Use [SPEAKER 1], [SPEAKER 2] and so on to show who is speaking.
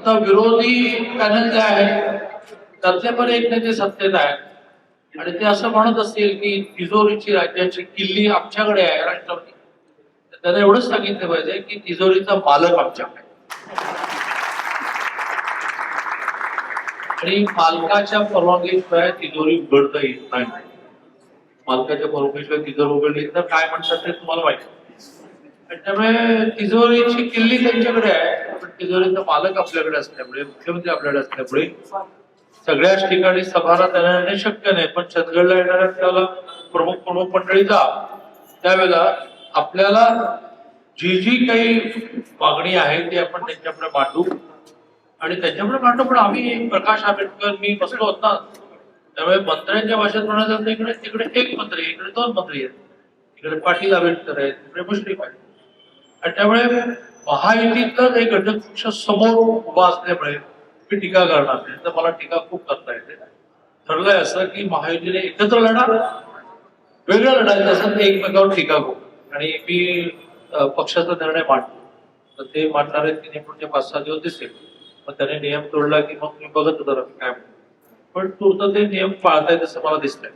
[SPEAKER 1] आता विरोधी पॅनल जे आहे त्यातले पण एक नेते सत्तेत आहेत. आणि ते असं म्हणत असतील की तिजोरीची राज्याची किल्ली आमच्याकडे आहे राष्ट्रपती. त्यांना एवढंच सांगितलं पाहिजे की तिजोरीचा मालक आमच्याकडे आणि मालकाच्या परवानगीशिवाय तिजोरी उघडता येत नाही. मालकाच्या परवानगीशिवाय तिजोरी उघडली तर काय म्हणतात ते तुम्हाला माहिती त्यामुळे तिजोरीची किल्ली त्यांच्याकडे आहे. पण तिजोरीचा मालक आपल्याकडे असल्यामुळे मुख्यमंत्री आपल्याकडे असल्यामुळे सगळ्याच ठिकाणी सभाला त्यांना येणे शक्य नाही. पण चंदगडला येणाऱ्या त्याला प्रमुख प्रमुख मंडळीचा त्यावेळेला आपल्याला जी जी काही मागणी आहे ती आपण त्यांच्याकडे मांडू. आणि त्याच्यामुळे मांडू पण आम्ही प्रकाश आंबेडकर मी बसलो होता त्यामुळे मंत्र्यांच्या भाषेत म्हणायचं इकडे तिकडे एक मंत्री इकडे दोन मंत्री आहेत. इकडे पाटील आंबेडकर आहेत तिकडे मुश्रीफ आहेत. आणि त्यामुळे महायुतीतलाच एक घटक पक्ष समोर उभा असल्यामुळे मी टीका करणार नाही. तर मला टीका खूप करता येते. ठरलंय असं की महायुतीने एकत्र लढा वेगळं लढायचं असं ते एकमेकावर टीका करू. आणि मी पक्षाचा निर्णय मांडतो. तर ते मांडणारे तिने पुढचे पाच सहा दिवस दिसेल. मग त्याने नियम तोडला की मग मी बघत होतो काय म्हणतो. पण तू तर ते नियम पाळतायत तसं मला दिसतंय.